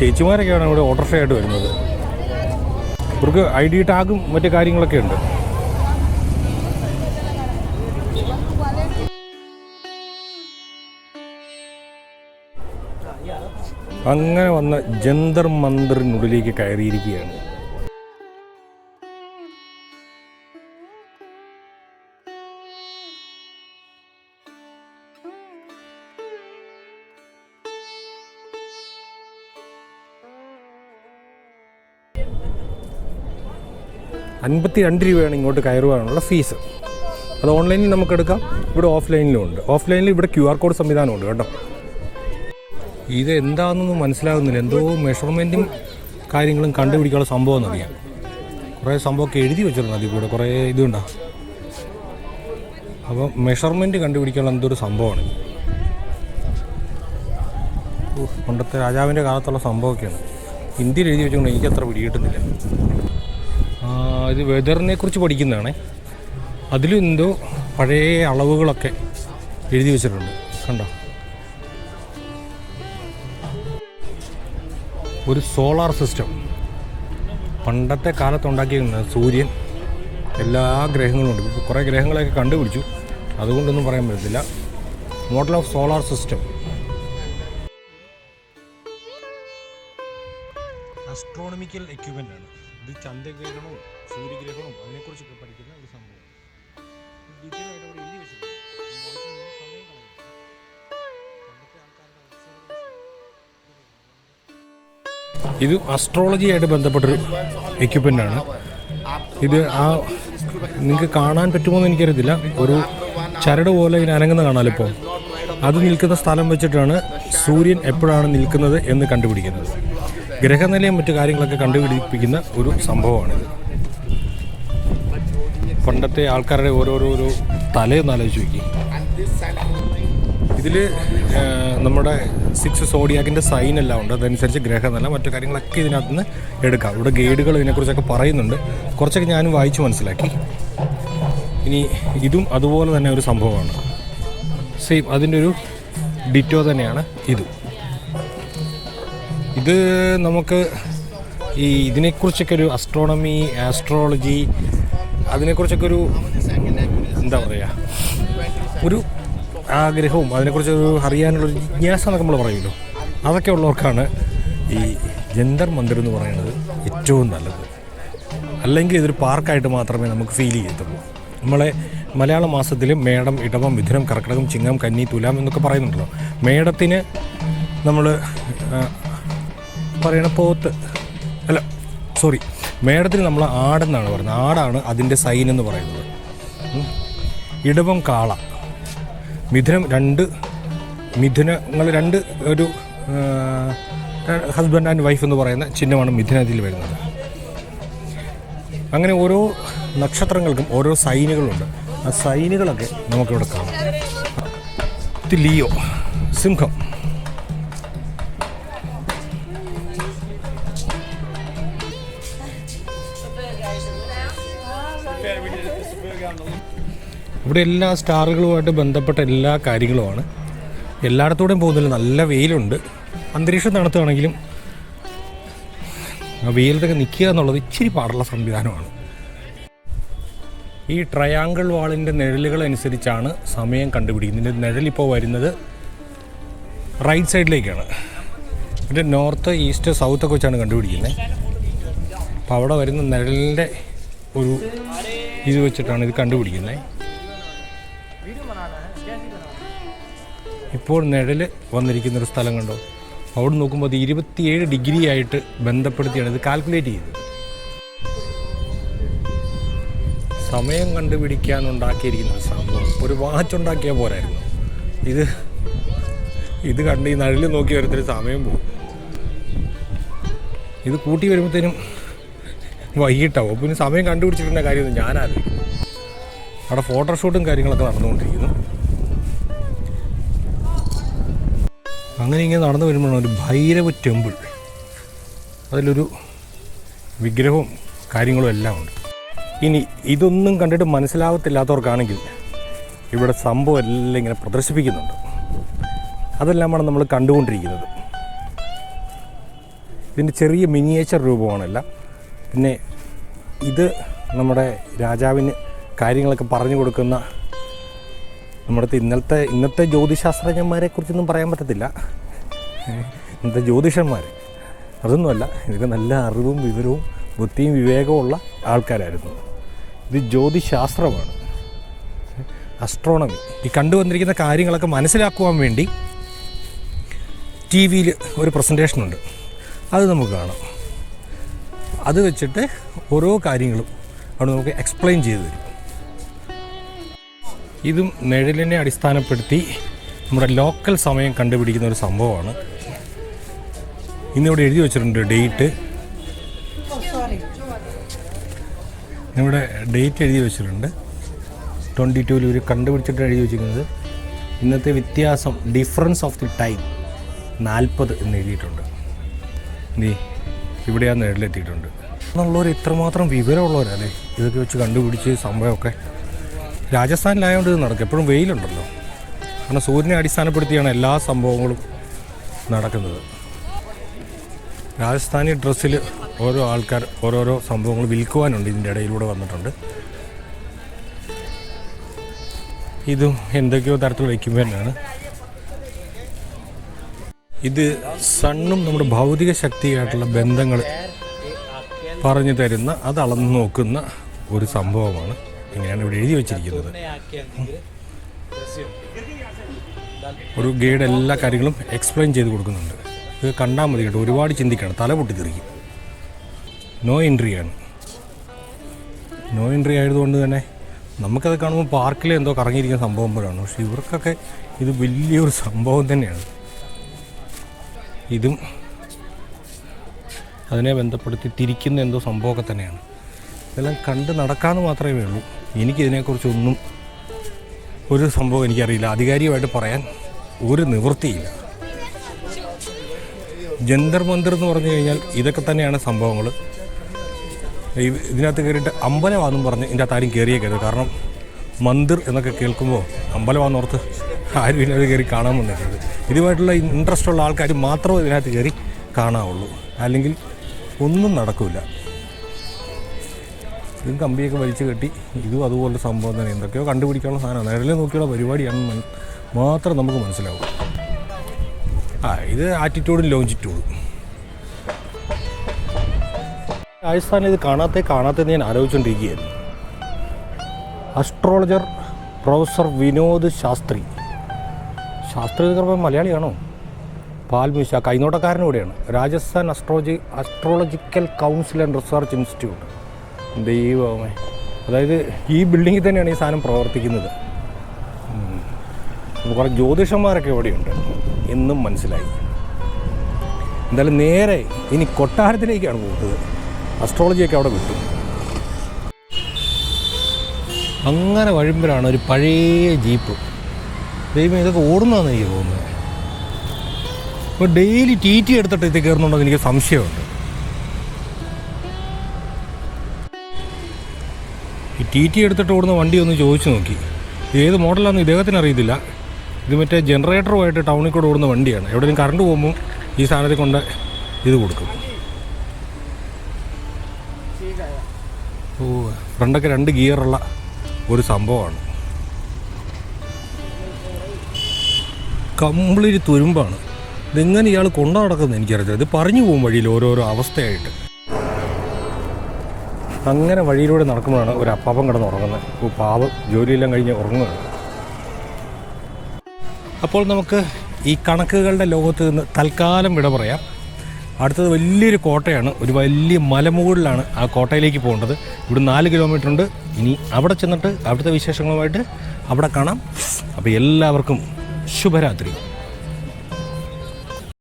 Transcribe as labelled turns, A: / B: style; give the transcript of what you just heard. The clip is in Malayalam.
A: ചേച്ചിമാരൊക്കെയാണ് ഇവിടെ ഓട്ടോറിക്ഷ ആയിട്ട് വരുന്നത്. ഇവർക്ക് ഐ ഡി ടാഗും മറ്റു കാര്യങ്ങളൊക്കെ ഉണ്ട്. അങ്ങനെ വന്ന ജന്തർ മന്ദിറിനുള്ളിലേക്ക് കയറിയിരിക്കുകയാണ്. അൻപത്തി രണ്ട് രൂപയാണ് ഇങ്ങോട്ട് കയറുവാനുള്ള ഫീസ്. അത് ഓൺലൈനിൽ നമുക്ക് എടുക്കാം ഇവിടെ ഓഫ്ലൈനിലും ഉണ്ട്. ഓഫ്ലൈനിൽ ഇവിടെ ക്യു ആർ കോഡ് സംവിധാനമുണ്ട് കേട്ടോ. ഇത് എന്താണെന്നൊന്നും മനസ്സിലാകുന്നില്ല. എന്തോ മെഷർമെന്റും കാര്യങ്ങളും കണ്ടുപിടിക്കാനുള്ള സംഭവം എന്നറിയാം കുറേ സംഭവമൊക്കെ എഴുതി വെച്ചിരുന്നു അതിൽ കൂടെ. കുറേ ഇതുണ്ടോ. അപ്പോൾ മെഷർമെന്റ് കണ്ടുപിടിക്കാനുള്ള എന്തൊരു സംഭവമാണ് പണ്ടത്തെ രാജാവിന്റെ കാലത്തുള്ള സംഭവമൊക്കെയാണ്. ഹിന്ദിയിൽ എഴുതി വെച്ചുകൊണ്ട് എനിക്കത്ര പിടികിട്ടുന്നില്ല ആ, ഇത് വെതറിനെ കുറിച്ച് പഠിക്കുന്നതാണ്. അതിലും എന്തോ പഴയ അളവുകളൊക്കെ എഴുതി വെച്ചിട്ടുണ്ട്. കണ്ടോ? ഒരു സോളാർ സിസ്റ്റം. പണ്ടത്തെ കാലത്തുണ്ടാക്കിയിരുന്ന സൂര്യൻ. എല്ലാ ഗ്രഹങ്ങളും ഉണ്ട്. കുറേ ഗ്രഹങ്ങളെയൊക്കെ കണ്ടുപിടിച്ചു. അതുകൊണ്ടൊന്നും പറയാൻ പറ്റത്തില്ല. Model of solar system. Astronomical equipment ആണ്. ഇത് ചന്ദ്രഗ്രഹണവും സൂര്യഗ്രഹണവും അതിനെക്കുറിച്ചൊക്കെ പഠിക്കുന്ന ഒരു സംഭവം. ഡീറ്റെയിൽ ആയിട്ട് അവിടെ എഴുതി വെച്ചിട്ടുണ്ട്. ഇത് അസ്ട്രോളജി ആയിട്ട് ബന്ധപ്പെട്ടൊരു ആണ്. ഇത് ആ നിങ്ങൾക്ക് കാണാൻ പറ്റുമോ എന്ന് എനിക്കറിയത്തില്ല. ഒരു ചരട് പോലെ ഇങ്ങനെ അനങ്ങുന്ന കാണാലിപ്പോൾ അത് നിൽക്കുന്ന സ്ഥലം വെച്ചിട്ടാണ് സൂര്യൻ എപ്പോഴാണ് നിൽക്കുന്നത് എന്ന് കണ്ടുപിടിക്കുന്നത്. ഗ്രഹനിലയും മറ്റു കാര്യങ്ങളൊക്കെ കണ്ടുപിടിപ്പിക്കുന്ന ഒരു സംഭവമാണിത്. പണ്ടത്തെ ആൾക്കാരുടെ ഓരോരോ ഒരു ആലോചിച്ച് നോക്കി. ഇതിൽ നമ്മുടെ സിക്സ് സോഡിയാക്കിന്റെ സൈൻ എല്ലാം ഉണ്ട്. അതനുസരിച്ച് ഗ്രഹനില മറ്റു കാര്യങ്ങളൊക്കെ ഇതിനകത്ത് നിന്ന് എടുക്കാം. ഇവിടെ ഗൈഡുകൾ ഇതിനെക്കുറിച്ചൊക്കെ പറയുന്നുണ്ട്. കുറച്ചൊക്കെ ഞാനും വായിച്ച് മനസ്സിലാക്കി. ഇനി ഇതും അതുപോലെ തന്നെ ഒരു സംഭവമാണ്. സെയിം അതിന്റെ ഒരു ഡിറ്റോ തന്നെയാണ് ഇതും. ഇത് നമുക്ക് ഈ ഇതിനെക്കുറിച്ചൊക്കെ ഒരു അസ്ട്രോണമി ആസ്ട്രോളജി അതിനെക്കുറിച്ചൊക്കെ ഒരു എന്താ പറയുക ഒരു ആഗ്രഹവും അതിനെക്കുറിച്ച് ഒരു അറിയാനുള്ള ജിജ്ഞാസ എന്നൊക്കെ നമ്മൾ പറയുമല്ലോ. അതൊക്കെ ഉള്ളവർക്കാണ് ഈ ജന്തർ മന്ദിർ എന്ന് പറയുന്നത് ഏറ്റവും നല്ലത്. അല്ലെങ്കിൽ ഇതൊരു പാർക്കായിട്ട് മാത്രമേ നമുക്ക് ഫീൽ ചെയ്യത്തുള്ളൂ. നമ്മളെ മലയാള മാസത്തിൽ മേടം ഇടവം മിഥുനം കർക്കിടകം ചിങ്ങം കന്നി തുലാം എന്നൊക്കെ പറയുന്നുണ്ടല്ലോ. മേടത്തിന് നമ്മൾ പറയണ പോത്ത് അല്ല സോറി മേടത്തിന് നമ്മൾ ആടെന്നാണ് പറയുന്നത്. ആടാണ് അതിന്റെ സൈൻ എന്ന് പറയുന്നത്. ഇടവം കാള. മിഥുനം രണ്ട് മിഥുനങ്ങൾ രണ്ട് ഒരു ഹസ്ബൻഡ് ആൻഡ് വൈഫ് എന്ന് പറയുന്ന ചിഹ്നമാണ് മിഥുനത്തിൽ വരുന്നത്. അങ്ങനെ ഓരോ നക്ഷത്രങ്ങൾക്കും ഓരോ സൈനുകളുണ്ട്. ആ സൈനുകളൊക്കെ നമുക്കിവിടെ കാണാം. ലിയോ സിംഹം. ഇവിടെ എല്ലാ സ്റ്റാറുകളുമായിട്ട് ബന്ധപ്പെട്ട എല്ലാ കാര്യങ്ങളുമാണ്. എല്ലായിടത്തൂടെയും പോകുന്നില്ല നല്ല വെയിലുണ്ട്. അന്തരീക്ഷം തണുത്താണെങ്കിലും വെയിലത്തൊക്കെ നിൽക്കുക എന്നുള്ളത് ഇച്ചിരി പാടുള്ള സംവിധാനമാണ്. ഈ ട്രയാങ്കിൾ വാളിന്റെ നിഴലുകൾ അനുസരിച്ചാണ് സമയം കണ്ടുപിടിക്കുന്നത്. ഇതിന്റെ നിഴലിപ്പോൾ വരുന്നത് റൈറ്റ് സൈഡിലേക്കാണ്. ഇതിന്റെ നോർത്ത് ഈസ്റ്റ് സൗത്ത് ഒക്കെ വെച്ചാണ് കണ്ടുപിടിക്കുന്നത്. അപ്പോൾ അവിടെ വരുന്ന നിഴലിന്റെ ഒരു ഇത് വെച്ചിട്ടാണ് ഇത് കണ്ടുപിടിക്കുന്നത്. ഇപ്പോൾ നിഴൽ വന്നിരിക്കുന്ന ഒരു സ്ഥലം കണ്ടോ? അവിടെ നോക്കുമ്പോൾ അത് ഇരുപത്തിയേഴ് ഡിഗ്രി ആയിട്ട് ബന്ധപ്പെടുത്തിയാണ് ഇത് കാൽക്കുലേറ്റ് ചെയ്തത്. സമയം കണ്ടുപിടിക്കാൻ ഉണ്ടാക്കിയിരിക്കുന്ന സംഭവം. ഒരു വാച്ച് ഉണ്ടാക്കിയാൽ പോരായിരുന്നു. ഇത് ഇത് കണ്ട് ഈ നഴൽ നോക്കി വരുന്നൊരു സമയം പോകും. ഇത് കൂട്ടി വരുമ്പോഴത്തേനും വൈകിട്ടാവും. പിന്നെ സമയം കണ്ടുപിടിച്ചിട്ടുണ്ട കാര്യമൊന്നും ഞാൻ ആലോചിക്കുന്നു അവിടെ ഫോട്ടോഷൂട്ടും കാര്യങ്ങളൊക്കെ നടന്നുകൊണ്ടിരിക്കുന്നു. അങ്ങനെ ഇങ്ങനെ നടന്നു വരുമ്പോഴാണ് ഒരു ഭൈരവ ടെമ്പിൾ അതിലൊരു വിഗ്രഹവും കാര്യങ്ങളും എല്ലാം ഉണ്ട്. ഇനി ഇതൊന്നും കണ്ടിട്ട് മനസ്സിലാവത്തില്ലാത്തവർക്കാണെങ്കിൽ ഇവിടെ സംഭവം എല്ലാം ഇങ്ങനെ പ്രദർശിപ്പിക്കുന്നുണ്ട്. അതെല്ലാമാണ് നമ്മൾ കണ്ടുകൊണ്ടിരിക്കുന്നത്. ഇതിന്റെ ചെറിയ മിനിയേച്ചർ രൂപമാണെല്ലാം പിന്നെ ഇത് നമ്മുടെ രാജാവിന് കാര്യങ്ങളൊക്കെ പറഞ്ഞു കൊടുക്കുന്ന നമ്മുടെ ഇന്നത്തെ ഇന്നത്തെ ജ്യോതിശാസ്ത്രജ്ഞന്മാരെ കുറിച്ചൊന്നും പറയാൻ പറ്റത്തില്ല. ഇന്നത്തെ ജ്യോതിഷന്മാർ അതൊന്നുമല്ല ഇതൊക്കെ നല്ല അറിവും വിവരവും ബുദ്ധിയും വിവേകവും ഉള്ള ആൾക്കാരായിരുന്നു. ഇത് ജ്യോതിശാസ്ത്രമാണ്. അസ്ട്രോണമി ഈ കണ്ടുവന്നിരിക്കുന്ന കാര്യങ്ങളൊക്കെ മനസ്സിലാക്കുവാൻ വേണ്ടി ടി വിയിൽ ഒരു പ്രസന്റേഷനുണ്ട് അത് നമുക്ക് കാണാം. അത് വെച്ചിട്ട് ഓരോ കാര്യങ്ങളും അവിടെ നമുക്ക് എക്സ്പ്ലെയിൻ ചെയ്തു തരും. ഇതും നിഴലിനെ അടിസ്ഥാനപ്പെടുത്തി നമ്മുടെ ലോക്കൽ സമയം കണ്ടുപിടിക്കുന്ന ഒരു സംഭവമാണ്. ഇന്നിവിടെ എഴുതി വെച്ചിട്ടുണ്ട് ഡേറ്റ് ഇവിടെ ഡേറ്റ് എഴുതി വെച്ചിട്ടുണ്ട്. ട്വന്റി ടൂവിൽ ഇവർ കണ്ടുപിടിച്ചിട്ട് എഴുതി വെച്ചിരിക്കുന്നത്. ഇന്നത്തെ വ്യത്യാസം ഡിഫറൻസ് ഓഫ് ദി ടൈം നാൽപ്പത് എന്ന് എഴുതിയിട്ടുണ്ട്. നീ ഇവിടെയാണ് നേരിലെത്തിയിട്ടുണ്ട്. എന്നുള്ളവർ ഇത്രമാത്രം വിവരമുള്ളവരല്ലേ ഇതൊക്കെ വെച്ച് കണ്ടുപിടിച്ച് സംഭവമൊക്കെ. രാജസ്ഥാനിലായതുകൊണ്ട് ഇത് നടക്കും. എപ്പോഴും വെയിലുണ്ടല്ലോ. കാരണം സൂര്യനെ അടിസ്ഥാനപ്പെടുത്തിയാണ് എല്ലാ സംഭവങ്ങളും നടക്കുന്നത്. രാജസ്ഥാനി ഡ്രസ്സിൽ ഓരോ ആൾക്കാർ ഓരോരോ സംഭവങ്ങൾ വിൽക്കുവാനുണ്ട്. ഇതിന്റെ ഇടയിലൂടെ വന്നിട്ടുണ്ട്. ഇതും എന്തൊക്കെയോ തരത്തിൽ വയ്ക്കുമ്പോൾ തന്നെയാണ് ഇത് സണ്ണും നമ്മുടെ ഭൗതിക ശക്തിയായിട്ടുള്ള ബന്ധങ്ങൾ പറഞ്ഞു തരുന്ന അത് അളന്നു നോക്കുന്ന ഒരു സംഭവമാണ് ഇങ്ങനെയാണ് ഇവിടെ എഴുതി വെച്ചിരിക്കുന്നത്. ഒരു ഗൈഡ് എല്ലാ കാര്യങ്ങളും എക്സ്പ്ലെയിൻ ചെയ്ത് കൊടുക്കുന്നുണ്ട്. ഇത് കണ്ടാൽ മതി കേട്ടോ ഒരുപാട് ചിന്തിക്കണം. തല പൊട്ടിത്തെറിക്കും. നോ എൻട്രിയാണ് നോ എൻട്രി ആയതുകൊണ്ട് തന്നെ നമുക്കത് കാണുമ്പോൾ പാർക്കിൽ എന്തോ കറങ്ങിയിരിക്കുന്ന സംഭവം പോലെയാണ്. പക്ഷെ ഇവർക്കൊക്കെ ഇത് വലിയൊരു സംഭവം തന്നെയാണ്. ഇതും അതിനെ ബന്ധപ്പെടുത്തി തിരിക്കുന്ന എന്തോ സംഭവമൊക്കെ തന്നെയാണ്. ഇതെല്ലാം കണ്ട് നടക്കാമെന്ന് മാത്രമേ ഉള്ളൂ. എനിക്കിതിനെക്കുറിച്ചൊന്നും ഒരു സംഭവം എനിക്കറിയില്ല. ആധികാരികമായിട്ട് പറയാൻ ഒരു നിവൃത്തിയില്ല. ജന്തർ എന്ന് പറഞ്ഞു കഴിഞ്ഞാൽ ഇതൊക്കെ തന്നെയാണ് സംഭവങ്ങൾ ഇതിനകത്ത് കയറിയിട്ട് അമ്പലമാണെന്നും പറഞ്ഞ് ഇതിന്റെ അകത്ത് ആരും കയറിയേക്കരുത്. കാരണം മന്ദിർ എന്നൊക്കെ കേൾക്കുമ്പോൾ അമ്പലമാണെന്നോർത്ത് ആരും ഇതിനകത്ത് കയറി കാണാൻ വന്നിട്ടുണ്ട്. ഇതുമായിട്ടുള്ള ഇൻട്രസ്റ്റ് ഉള്ള ആൾക്കാർ മാത്രമേ ഇതിനകത്ത് കയറി കാണാവുള്ളൂ. അല്ലെങ്കിൽ ഒന്നും നടക്കില്ല ഇതും കമ്പിയൊക്കെ വലിച്ചു കെട്ടി ഇതും അതുപോലെ സംഭവം തന്നെ. എന്തൊക്കെയോ കണ്ടുപിടിക്കാനുള്ള സാധനമാണ്. നേരിലെ നോക്കിയുള്ള പരിപാടിയാണെന്ന് മാത്രം നമുക്ക് മനസ്സിലാവും. ആ ഇത് ആറ്റിറ്റ്യൂഡും ലോഞ്ചിറ്റ്യൂഡും രാജസ്ഥാനിൽ ഇത് കാണാത്ത കാണാത്തത് ഞാൻ ആലോചിച്ചുകൊണ്ടിരിക്കുകയായിരുന്നു അസ്ട്രോളജർ പ്രൊഫസർ വിനോദ് ശാസ്ത്രി. ശാസ്ത്രി കർമ്മം മലയാളിയാണോ? പാൽമിശ കൈനോട്ടക്കാരൻ കൂടെയാണ് Rajasthan astrology astrological council and research institute ദൈവമേ അതായത് ഈ ബിൽഡിങ്ങിൽ തന്നെയാണ് ഈ സാധനം പ്രവർത്തിക്കുന്നത്. കുറേ ജ്യോതിഷന്മാരൊക്കെ ഇവിടെയുണ്ട്. എന്നും മനസ്സിലായി. എന്തായാലും നേരെ ഇനി കൊട്ടാരത്തിലേക്കാണ് പോകുന്നത് അസ്ട്രോളജിയൊക്കെ അവിടെ വിട്ടു. അങ്ങനെ വഴുമ്പോഴാണ് ഒരു പഴയ ജീപ്പ്. ദൈവം ഇതൊക്കെ ഓടുന്നതെന്ന് എനിക്ക് തോന്നുന്നത് ഇപ്പോൾ ഡെയിലി ടി ടി എടുത്തിട്ട് ഇത് കയറുന്നുണ്ടോ എനിക്ക് സംശയമുണ്ട്. ഈ ടി ടി എടുത്തിട്ട് ഓടുന്ന വണ്ടി ഒന്ന് ചോദിച്ചു നോക്കി. ഏത് മോഡലാണെന്ന് ഇദ്ദേഹത്തിന് അറിയത്തില്ല. ഇത് മറ്റേ ജനറേറ്ററുമായിട്ട് ടൗണിൽ കൂടെ ഓടുന്ന വണ്ടിയാണ്. എവിടെയും കറണ്ട് പോകുമ്പോൾ ഈ സാധനത്തിൽ കൊണ്ട് ഇത് കൊടുക്കും. ഓ ഫ്രണ്ടൊക്കെ രണ്ട് ഗിയറുള്ള ഒരു സംഭവമാണ്. കംപ്ലീറ്റ് തുരുമ്പാണ്. ഇതെങ്ങനെ ഇയാൾ കൊണ്ടു നടക്കുന്നത് എനിക്കറിയില്ല ഇത് പറഞ്ഞു പോകും വഴിയിൽ ഓരോരോ അവസ്ഥയായിട്ട്. അങ്ങനെ വഴിയിലൂടെ നടക്കുമ്പോഴാണ് ഒരു അപ്പാപ്പം കിടന്ന് ഉറങ്ങുന്നത്. ഇപ്പോൾ പാവ്. ജോലിയെല്ലാം കഴിഞ്ഞ് ഉറങ്ങുകയാണ് അപ്പോൾ നമുക്ക് ഈ കണക്കുകളുടെ ലോകത്ത് നിന്ന് തൽക്കാലം വിട പറയാം. അടുത്തത് വലിയൊരു കോട്ടയാണ്. ഒരു വലിയ മലമുകളിലാണ് ആ കോട്ടയിലേക്ക് പോകേണ്ടത്. ഇവിടെ നാല് കിലോമീറ്റർ ഉണ്ട്. ഇനി അവിടെ ചെന്നിട്ട് അവിടുത്തെ വിശേഷങ്ങളുമായിട്ട് അവിടെ കാണാം. അപ്പോൾ എല്ലാവർക്കും ശുഭരാത്രി